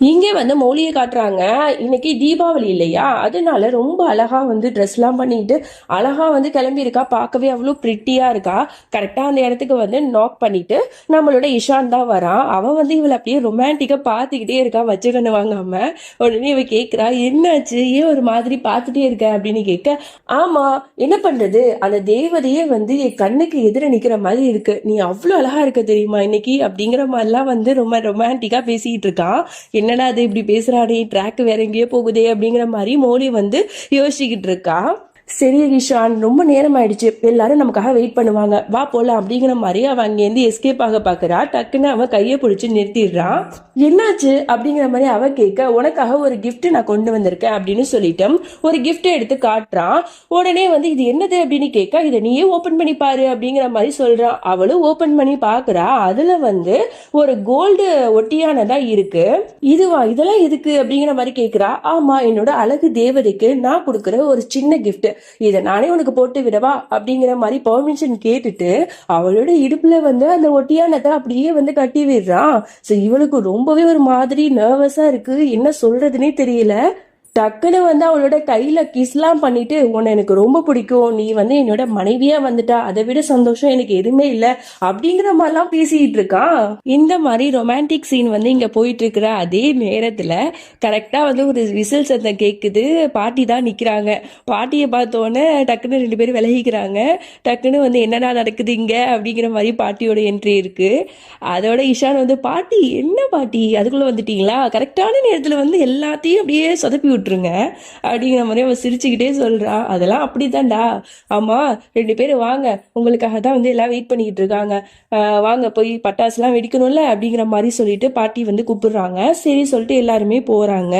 இங்கே வந்து மௌலியை காட்டுறாங்க. இன்னைக்கு தீபாவளி இல்லையா? அதனால ரொம்ப அழகா வந்து ட்ரெஸ்லாம் பண்ணிட்டு அழகா வந்து கிளம்பி இருக்கா பார்க்கவே அவ்வளோ ப்ரிட்டியா இருக்கா. கரெக்டா அந்த இடத்துக்கு வந்து நாக் பண்ணிட்டு நம்மளோட இஷான் தான் வரான் அவன் வந்து இவளை அப்படியே ரொமான்டிக்கா பார்த்துக்கிட்டே இருக்கா. வச்சுக்கண்ணு வாங்காம. உடனே இவ கேட்குறா என்னாச்சு? ஏன் ஒரு மாதிரி பார்த்துட்டே இருக்க? அப்படின்னு கேட்க ஆமா என்ன பண்றது? அந்த தேவதையே வந்து என் கண்ணுக்கு எதிர நிக்கிற மாதிரி இருக்கு. நீ அவ்வளோ அழகா இருக்க தெரியுமா இன்னைக்கு? அப்படிங்கிற மாதிரிலாம் வந்து ரொம்ப ரொமான்டிக்கா பேசிட்டு இருக்கான் என்னடா அது இப்படி பேசுறானே? ட்ராக் வேற எங்கேயோ போகுதே அப்படிங்கிற மாதிரி மோலி வந்து யோசிச்சுக்கிட்டு இருக்கா. சரி ஈஷான் ரொம்ப நேரம் ஆயிடுச்சு எல்லாரும் நமக்காக வெயிட் பண்ணுவாங்க. வா போலாம் அப்படிங்கிற மாதிரி அவன் அங்கேருந்து எஸ்கேப் ஆக பாக்குறா டக்குன்னு அவன் கையை பிடிச்சி நிறுத்திடுறான். என்னாச்சு? அப்படிங்கிற மாதிரி அவ கேட்க உனக்காக ஒரு கிஃப்ட் நான் கொண்டு வந்திருக்கேன் அப்படின்னு சொல்லிட்டு ஒரு கிஃப்ட் எடுத்து காட்டுறான். உடனே வந்து இது என்னது? அப்படின்னு கேட்க இதை நீயே ஓபன் பண்ணி பாரு அப்படிங்கிற மாதிரி சொல்றான் அவளும் ஓபன் பண்ணி பாக்குறா அதுல வந்து ஒரு கோல்டு ஒட்டியானதா இருக்கு. இதுவா? இதெல்லாம் எதுக்கு? அப்படிங்கிற மாதிரி கேட்கிறா. ஆமா என்னோட அழகு தேவதைக்கு நான் கொடுக்குற ஒரு சின்ன கிஃப்ட் இதை நானே உனக்கு போட்டு விடவா அப்படிங்கிற மாதிரி பர்மிஷன் கேட்டுட்டு அவளோட இடுப்புல வந்து அந்த ஒட்டியானத்தை அப்படியே வந்து கட்டி விடுறான். ஸோ இவளுக்கு ரொம்பவே ஒரு மாதிரி நர்வஸா இருக்கு. என்ன சொல்றதுன்னே தெரியல. டக்குன்னு வந்து அவளோட கையில கிஸ்லாம் பண்ணிட்டு உன்னை எனக்கு ரொம்ப பிடிக்கும். நீ வந்து என்னோட மனைவியா வந்துட்டா. அதை விட சந்தோஷம் எனக்கு எதுவுமே இல்ல. அப்படிங்கிற மாதிரிலாம் பேசிட்டு இருக்கான் இந்த மாதிரி ரொமான்டிக் சீன் வந்து இங்க போயிட்டு இருக்கிற அதே நேரத்துல கரெக்டா வந்து ஒரு விசில் சத்தம் கேக்குது. பாட்டி தான் நிக்கிறாங்க. பாட்டியை பார்த்தோன்னே டக்குன்னு ரெண்டு பேரும் விலகிக்கிறாங்க. டக்குன்னு வந்து என்னடா நடக்குது இங்க? அப்படிங்கிற மாதிரி பாட்டியோட என்ட்ரி இருக்கு. அதோட இஷான் வந்து பாட்டி என்ன பாட்டி? அதுக்குள்ள வந்துட்டீங்களா? கரெக்டான நேரத்துல வந்து எல்லாத்தையும் அப்படியே சொதப்பி விட்டு விட்டுருங்க அப்படிங்கிற மாதிரி அவன் சிரிச்சுக்கிட்டே சொல்றான் அதெல்லாம் அப்படிதான்டா ஆமா ரெண்டு பேரும் வாங்க. உங்களுக்காக தான் வந்து எல்லாம் வெயிட் பண்ணிக்கிட்டு இருக்காங்க. வாங்க போய் பட்டாசுலாம் வெடிக்கணும்ல? அப்படிங்கிற மாதிரி சொல்லிட்டு பாட்டி வந்து கூப்பிடுறாங்க. சரி சொல்லிட்டு எல்லாருமே போறாங்க.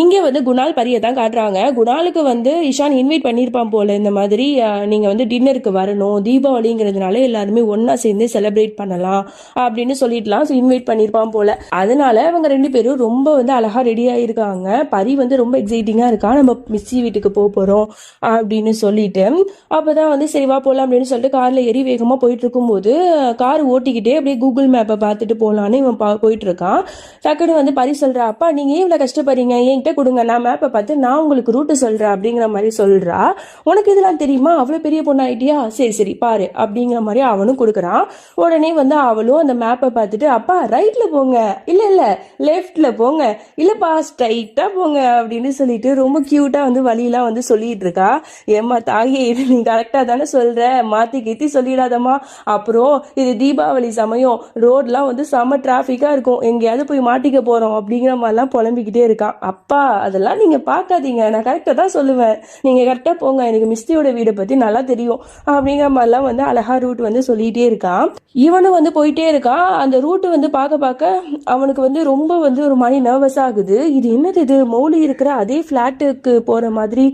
இங்கே வந்து குணால் பரியை தான் காட்டுறாங்க. குணாலுக்கு வந்து இஷான் இன்வைட் பண்ணியிருப்பான் போல இந்த மாதிரி. நீங்கள் நீங்க வந்து டின்னருக்கு வரணும். தீபாவளிங்கிறதுனால எல்லாருமே ஒன்றா சேர்ந்து செலிப்ரேட் பண்ணலாம் அப்படின்னு சொல்லிட்டுலாம் இன்வைட் பண்ணியிருப்பான் போல. அதனால அவங்க ரெண்டு பேரும் ரொம்ப வந்து அழகா ரெடி ஆயிருக்காங்க. பரி வந்து ரொம்ப எக்ஸைட்டிங்காக இருக்கா? நம்ம மிஸ்ஸி வீட்டுக்கு போக போகிறோம் அப்படின்னு சொல்லிட்டு. அப்போ தான் வந்து சரி வா போகலாம் அப்படின்னு சொல்லிட்டு காரில் ஏறி வேகமாக போயிட்டு இருக்கும்போது கார் ஓட்டிக்கிட்டே அப்படியே கூகுள் மேப்பை பார்த்துட்டு போகலான்னு இவன் பா- போயிட்டு இருக்கான் டக்குன்னு வந்து பரி சொல்கிறா அப்பா நீங்கள் ஏன் கஷ்டப்படுறீங்க? என்கிட்ட கொடுங்க. நான் மேப்பை பார்த்து நான் உங்களுக்கு ரூட்டு சொல்கிறேன் அப்படிங்கிற மாதிரி சொல்கிறா உனக்கு இதெல்லாம் தெரியுமா? அவ்வளோ பெரிய பொண்ணாயிட்டியா சரி சரி பாரு அப்படிங்கிற மாதிரி அவனும் கொடுக்குறான். உடனே வந்து அவளும் அந்த மேப்பை பார்த்துட்டு அப்பா ரைட்டில் போங்க. இல்லை இல்லை லெஃப்டில் போங்க. இல்லைப்பா ஸ்ட்ரைட்டாக போங்க அப்படின்னு சொல்லிட்டு ரொம்ப கியூட்டா வந்து வழியெல்லாம் வந்து சொல்லிட்டு இருக்கா ஏம்மா தாயே இது நீ கரெக்டா தானே சொல்ற? மாத்தி கீத்தி சொல்லிடாதம்மா. அப்புறம் இது தீபாவளி சமயம் ரோட்லாம் வந்து செம டிராஃபிக்கா இருக்கும். எங்கேயாவது போய் மாட்டிக்க போறோம் அப்படிங்கிற மாதிரிலாம் புலம்பிக்கிட்டே இருக்கான் அப்பா அதெல்லாம் நீங்க பார்க்காதீங்க. நான் கரெக்டா தான் சொல்லுவேன். நீங்க கரெக்டா போங்க. எனக்கு மிஸ்தியோட வீடை பத்தி நல்லா தெரியும். அப்படிங்கிற மாதிரிலாம் வந்து அழகா ரூட் வந்து சொல்லிட்டே இருக்கான் இவனும் வந்து போயிட்டே இருக்கான் அந்த ரூட்டு வந்து பார்க்க பார்க்க அவனுக்கு வந்து ரொம்ப வந்து ஒரு மாதிரி நர்வஸ் ஆகுது. இது என்னது இது? மௌலி இருக்கிற அதே ஃப்ளாட்டுக்கு போகிற மாதிரி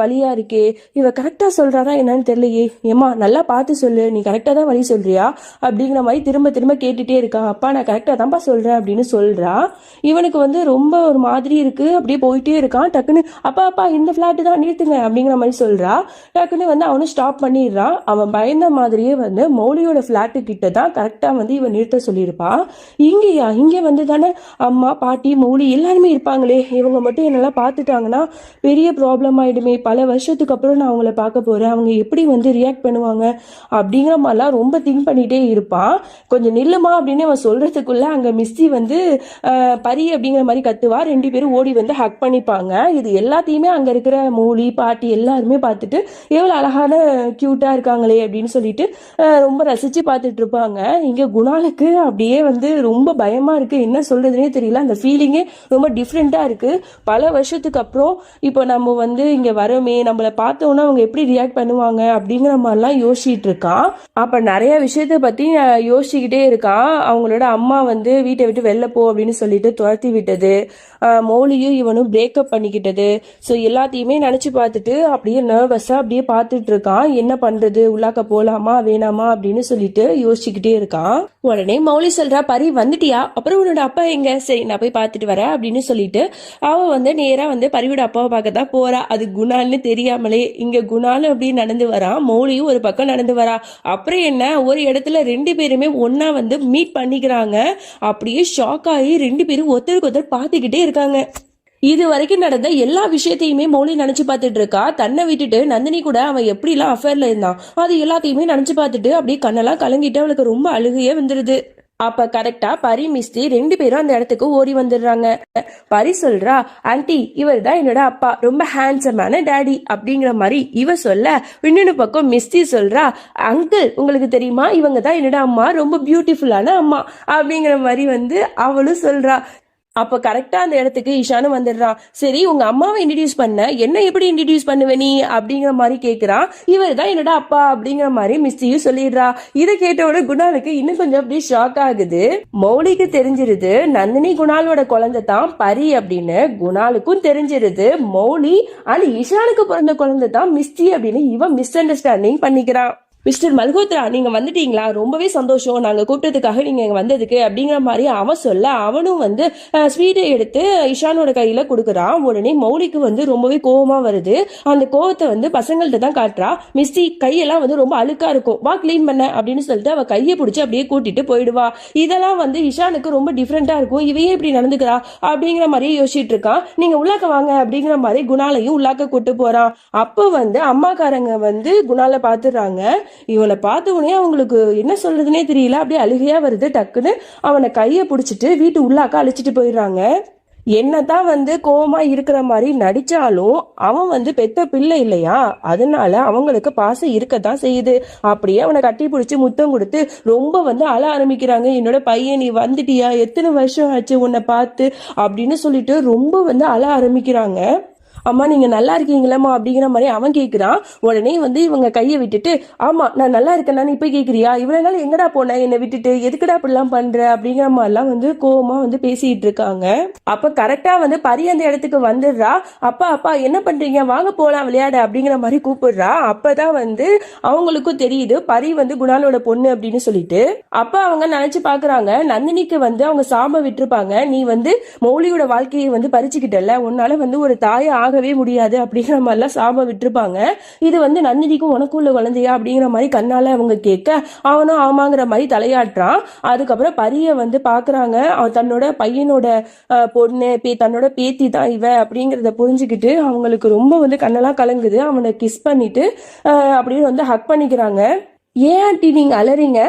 வழியாக வழியா இருக்கே. இவ கரெக்டாக சொல்கிறாரா என்னன்னு தெரியலையே. ஏமா நல்லா பார்த்து சொல்லு. நீ கரெக்டாக தான் வழி சொல்கிறியா அப்படிங்கிற மாதிரி திரும்ப திரும்ப கேட்டுகிட்டே இருக்கான் அப்பா நான் கரெக்டாக தான்ப்பா சொல்கிறேன் அப்படின்னு சொல்கிறான் இவனுக்கு வந்து ரொம்ப ஒரு மாதிரி இருக்கு. அப்படியே போயிட்டே இருக்கான். டக்குன்னு அப்பா அப்பா இந்த ஃப்ளாட்டு தான் நிறுத்துங்க. அப்படிங்கிற மாதிரி சொல்கிறா டக்குன்னு வந்து அவனும் ஸ்டாப் பண்ணிடுறான் அவன் பயந்த மாதிரியே வந்து மௌலியோட ஃப்ளாட்டு கிட்ட தான் கரெக்டாக வந்து இவன் நிறுத்த சொல்லியிருப்பான் இங்கேயா? இங்கே வந்து தானே? அம்மா பாட்டி மௌலி எல்லாருமே இருப்பாங்களே. இவங்க மட்டும் என்னெல்லாம் பார்த்துட்டாங்கன்னா பெரிய ப்ராப்ளம் ஆகிடுமே பல வருஷத்துக்கு அப்புறம் நான் அவங்கள பார்க்க போகிறேன் அவங்க எப்படி வந்து ரியாக்ட் பண்ணுவாங்க அப்படிங்கிற மாதிரிலாம் ரொம்ப திங்க் பண்ணிகிட்டே இருப்பான் கொஞ்சம் நில்லுமா அப்படின்னு அவன் சொல்கிறதுக்குள்ளே அங்கே மிஸ்ஸி வந்து பரி அப்படிங்கிற மாதிரி கத்துவா. ரெண்டு பேரும் ஓடி வந்து ஹக் பண்ணிப்பாங்க. இது எல்லாத்தையுமே அங்கே இருக்கிற மூலி பாட்டி எல்லாருமே பார்த்துட்டு எவ்வளோ அழகான க்யூட்டாக இருக்காங்களே அப்படின்னு சொல்லிட்டு ரொம்ப ரசிச்சு பார்த்துட்டு இருப்பாங்க. இங்கே குணாலுக்கு அப்படியே வந்து ரொம்ப பயமாக இருக்குது என்ன சொல்கிறதுனே தெரியல. அந்த ஃபீலிங்கே ரொம்ப டிஃப்ரெண்ட்டாக இருக்குது பல வருஷத்துக்கு அப்புறம் இப்போ நம்ம வந்து இங்க வரோமே நம்மளை பார்த்தோன்னா அவங்க எப்படி ரியாக்ட் பண்ணுவாங்க அப்படிங்கிற மாதிரிலாம் யோசிச்சுட்டு இருக்கான். அப்ப நிறைய விஷயத்த பத்தி யோசிச்சுக்கிட்டே இருக்கான். அவங்களோட அம்மா வந்து வீட்டை விட்டு வெளில போ அப்படின்னு சொல்லிட்டு துரத்தி விட்டது. மௌலியும் இவனும் பிரேக்கப் பண்ணிக்கிட்டது. ஸோ எல்லாத்தையுமே நினச்சி பார்த்துட்டு அப்படியே நர்வஸாக அப்படியே பார்த்துட்டு இருக்கான். என்ன பண்ணுறது உள்ளாக்க போகலாமா வேணாமா? அப்படின்னு சொல்லிட்டு யோசிச்சுக்கிட்டே இருக்கான். உடனே மௌலி சொல்கிறா பரி வந்துட்டியா? அப்புறம் உன்னோட அப்பா எங்க? சரி நான் போய் பார்த்துட்டு வரேன் அப்படின்னு சொல்லிட்டு அவன் வந்து நேராக வந்து பரியோட அப்பாவை பார்க்க தான் போகிறா அது குணால்னு தெரியாமலே இங்கே குணாலும் அப்படி நடந்து வரா. மௌலியும் ஒரு பக்கம் நடந்து வரா. அப்புறம் என்ன? ஒரு இடத்துல ரெண்டு பேருமே ஒன்றா வந்து மீட் பண்ணிக்கிறாங்க. அப்படியே ஷாக் ஆகி ரெண்டு பேரும் ஒருத்தருக்கு ஒருத்தர் பார்த்துக்கிட்டே இருக்காங்க. இது வரைக்கும் நடந்த எல்லா விஷயத்தையுமே மௌலி நினைச்சு பார்த்துட்டு இருக்கா? தன்னை விட்டுட்டு நந்தினி கூட அவன் எப்படிலாம் அஃபேர்ல இருந்தான்? அது எல்லாத்தையுமே நினைச்சு பார்த்துட்டு அப்படியே கண்ணெல்லாம் கலங்கிட்டு அவளுக்கு ரொம்ப அழுகையே வந்துருது. அப்ப கரெக்டா பரி மிஸ்தி ரெண்டு பேரும் அந்த இடத்துக்கு ஓடி வந்துடுறாங்க. பரி சொல்றா ஆன்டி இவர் தான் என்னோட அப்பா. ரொம்ப ஹேண்ட்ஸமான டேடி அப்படிங்கிற மாதிரி இவ சொல்ல இன்னொன்னு பக்கம் மிஸ்தி சொல்றா அங்கிள் உங்களுக்கு தெரியுமா? இவங்க தான் என்னோட அம்மா. ரொம்ப பியூட்டிஃபுல்லான அம்மா. அப்படிங்கிற மாதிரி வந்து அவளும் சொல்றா. அப்போ கரெக்டாக அந்த இடத்துக்கு ஈஷானு வந்துடுறான். சரி உங்க அம்மாவை இன்ட்ரடியூஸ் பண்ண என்ன எப்படி இன்ட்ரடியூஸ் பண்ணுவ நீ? அப்படிங்கிற மாதிரி கேட்குறான் இவர் தான் என்னோட அப்பா அப்படிங்கிற மாதிரி மிஸ்டியும் சொல்லிடுறா. இதை கேட்டவோட குணாலுக்கு இன்னும் கொஞ்சம் அப்படியே ஷாக் ஆகுது. மௌலிக்கு தெரிஞ்சிருது நந்தினி குணாலோட குழந்தை தான் பரி அப்படின்னு குணாலுக்கும் தெரிஞ்சிருது. மௌலி ஆனா ஈஷானுக்கு பிறந்த குழந்தை தான் மிஸ்டி அப்படின்னு இவன் மிஸ் அண்டர்ஸ்டாண்டிங் பண்ணிக்கிறான். மிஸ்டர் மல்கோத்ரா நீங்கள் வந்துட்டீங்களா? ரொம்பவே சந்தோஷம். நாங்கள் கூப்பிட்டதுக்காக நீங்கள் இங்கே வந்ததுக்கு அப்படிங்கிற மாதிரி அவன் சொல்ல அவனும் வந்து ஸ்வீட்டை எடுத்து இஷானோட கையில் கொடுக்குறான். உடனே மௌலிக்கு வந்து ரொம்பவே கோபமாக வருது. அந்த கோவத்தை வந்து பசங்கள்கிட்ட தான் காட்டுறா. மிஸ்டி கையெல்லாம் வந்து ரொம்ப அழுக்காக இருக்கும். வா க்ளீன் பண்ண அப்படின்னு சொல்லிட்டு அவள் கையை பிடிச்சி அப்படியே கூட்டிட்டு போயிடுவா. இதெல்லாம் வந்து இஷானுக்கு ரொம்ப டிஃப்ரெண்ட்டாக இருக்கும். இவையே இப்படி நடந்துக்கிறா அப்படிங்கிற மாதிரியே யோசிச்சுட்டு இருக்கான். நீங்கள் உள்ளாக்க வாங்க அப்படிங்கிற மாதிரி குணாலையும் உள்ளாக்க கூட்டு போகிறான் அப்போ வந்து அம்மாக்காரங்க வந்து குணாலை பார்த்துடுறாங்க இவனை பார்த்த உடனே அவங்களுக்கு என்ன சொல்றதுனே தெரியல. அப்படியே அழுகையா வருது டக்குன்னு அவனை கையை பிடிச்சிட்டு வீட்டு உள்ளாக்க அழைச்சிட்டு போயிடுறாங்க. என்னதான் வந்து கோவமா இருக்கிற மாதிரி நடிச்சாலும் அவன் வந்து பெத்த பிள்ளை இல்லையா? அதனால அவங்களுக்கு பாசம் இருக்கத்தான் செய்யுது. அப்படியே அவனை கட்டி பிடிச்சி முத்தம் கொடுத்து ரொம்ப வந்து அழ ஆரம்பிக்கிறாங்க. என்னோட பையன் நீ வந்துட்டியா? எத்தனை வருஷம் ஆச்சு உன்னை பார்த்து? அப்படின்னு சொல்லிட்டு ரொம்ப வந்து அழ ஆரம்பிக்கிறாங்க. அம்மா நீங்க நல்லா இருக்கீங்களாம்மா அப்படிங்கிற மாதிரி அவன் கேட்குறான் உடனே வந்து இவங்க கையை விட்டுட்டு ஆமா நான் நல்லா இருக்கேன் இப்ப கேட்குறியா இவ்வளவு நாள் எங்கடா போன? என்னை விட்டுட்டு எதுக்குடா அப்படிலாம் பண்ற? அப்படிங்கிற மாதிரிலாம் வந்து கோவமா வந்து பேசிகிட்டு இருக்காங்க. அப்போ கரெக்டா வந்து பரி அந்த இடத்துக்கு வந்துடுறா. அப்பா அப்பா என்ன பண்றீங்க? வாங்க போகலாம் விளையாட அப்படிங்கிற மாதிரி கூப்பிடுறா. அப்பதான் வந்து அவங்களுக்கும் தெரியுது பரி வந்து குணாலோட பொண்ணு அப்படின்னு சொல்லிட்டு. அப்போ அவங்க நினைச்சு பாக்குறாங்க நந்தினிக்கு வந்து அவங்க சாப விட்டுருப்பாங்க. நீ வந்து மௌலியோட வாழ்க்கையை வந்து பறிச்சுக்கிட்டல உன்னால வந்து ஒரு தாயை ஆகவே முடியாது அப்படிங்கிற மாதிரிலாம் சாபம் விட்டுருப்பாங்க. இது வந்து நன்னிதிக்கும் உனக்கும் உள்ள குழந்தையா அப்படிங்கிற மாதிரி கண்ணால அவங்க கேட்க அவனும் ஆமாங்கிற மாதிரி தலையாட்டுறான். அதுக்கப்புறம் பரிய வந்து பாக்குறாங்க. அவன் தன்னோட பையனோட பொண்ணு பே தன்னோட பேத்தி தான் இவ அப்படிங்கிறத புரிஞ்சுக்கிட்டு அவங்களுக்கு ரொம்ப வந்து கண்ணெல்லாம் கலங்குது. அவனை கிஸ் பண்ணிட்டு அப்படின்னு வந்து ஹக் பண்ணிக்கிறாங்க. ஏன் ஆண்டி நீங்க அலறிங்க?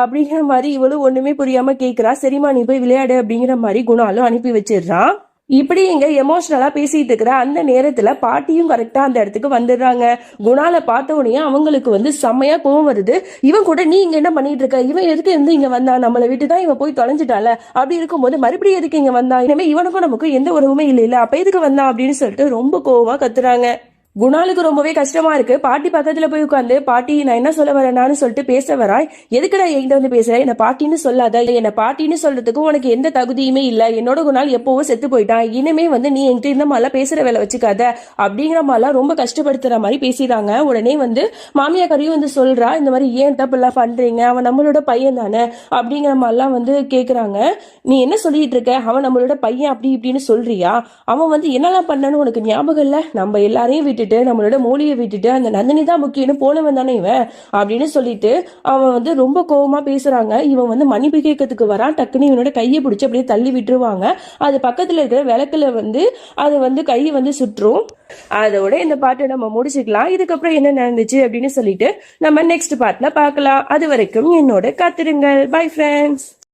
அப்படிங்கிற மாதிரி இவளும் ஒண்ணுமே புரியாம கேக்குறா. சரிம்மா நீ போய் விளையாடு அப்படிங்கிற மாதிரி குணாலும் அனுப்பி வச்சிடுறான். இப்படி இங்க எமோஷனலா பேசிட்டு இருக்கிற அந்த நேரத்துல பாட்டியும் கரெக்டா அந்த இடத்துக்கு வந்துடுறாங்க. குணால பார்த்த உடனே அவங்களுக்கு வந்து செம்மையா கோவம் வருது. இவன் கூட நீ இங்க என்ன பண்ணிட்டு இருக்க? இவன் எதுக்கு இருந்து இங்க வந்தான் நம்மளை விட்டு தான் இவன் போய் தொலைஞ்சிட்டால அப்படி இருக்கும்போது மறுபடியும் எதுக்கு இங்க வந்தான் இனிமே இவனுக்கும் நமக்கும் எந்த உறவுமே இல்லை இல்ல அப்ப எதுக்கு வந்தான் அப்படின்னு சொல்லிட்டு ரொம்ப கோவமா கத்துறாங்க. குணாலுக்கு ரொம்பவே கஷ்டமா இருக்கு. பாட்டி பக்கத்துல போய் உட்காந்து பாட்டி நான் என்ன சொல்ல வரேனான்னு சொல்லிட்டு பேச வராய். எதுக்குடா என்கிட்ட வந்து பேசுற? என்ன பாட்டின்னு சொல்லாத. என்ன பாட்டின்னு சொல்றதுக்கு உனக்கு எந்த தகுதியுமே இல்ல. என்னோட குணால் எப்பவும் செத்து போயிட்டான் இனிமே வந்து நீ என்கிட்ட இந்த மாதிரிலாம் பேசுற வேலை வச்சுக்காத. அப்படிங்கிற மாதிரிலாம் ரொம்ப கஷ்டப்படுத்துற மாதிரி பேசிடுறாங்க உடனே வந்து மாமியாக்காரியும் வந்து சொல்றா. இந்த மாதிரி ஏன் தப்புலாம் பண்றீங்க? அவன் நம்மளோட பையன் தானே. அப்படிங்கிற மாதிரிலாம் வந்து கேக்குறாங்க. நீ என்ன சொல்லிட்டு இருக்க? அவன் நம்மளோட பையன் அப்படி இப்படின்னு சொல்றியா? அவன் வந்து என்னெல்லாம் பண்ணான்னு உனக்கு ஞாபகம் இல்ல? நம்ம எல்லாரையும் விட்டுட்டு நம்மளோட மூலியை விட்டுட்டு அந்த நந்தினி தான் முக்கியம்னு போனவன் தானே இவன்? அப்படின்னு சொல்லிட்டு அவன் வந்து ரொம்ப கோவமா பேசுறாங்க. இவன் வந்து மன்னிப்பு கேட்கறதுக்கு வரான். டக்குன்னு இவனோட கையை பிடிச்சி அப்படியே தள்ளி விட்டுருவாங்க. அது பக்கத்துல இருக்கிற விளக்குல வந்து அது வந்து கை வந்து சுற்றும். அதோட இந்த பாட்டை நம்ம முடிச்சுக்கலாம். இதுக்கப்புறம் என்ன நடந்துச்சு அப்படின்னு சொல்லிட்டு நம்ம நெக்ஸ்ட் பார்ட்ல பார்க்கலாம். அது வரைக்கும் என்னோட காத்திருங்கள். Bye friends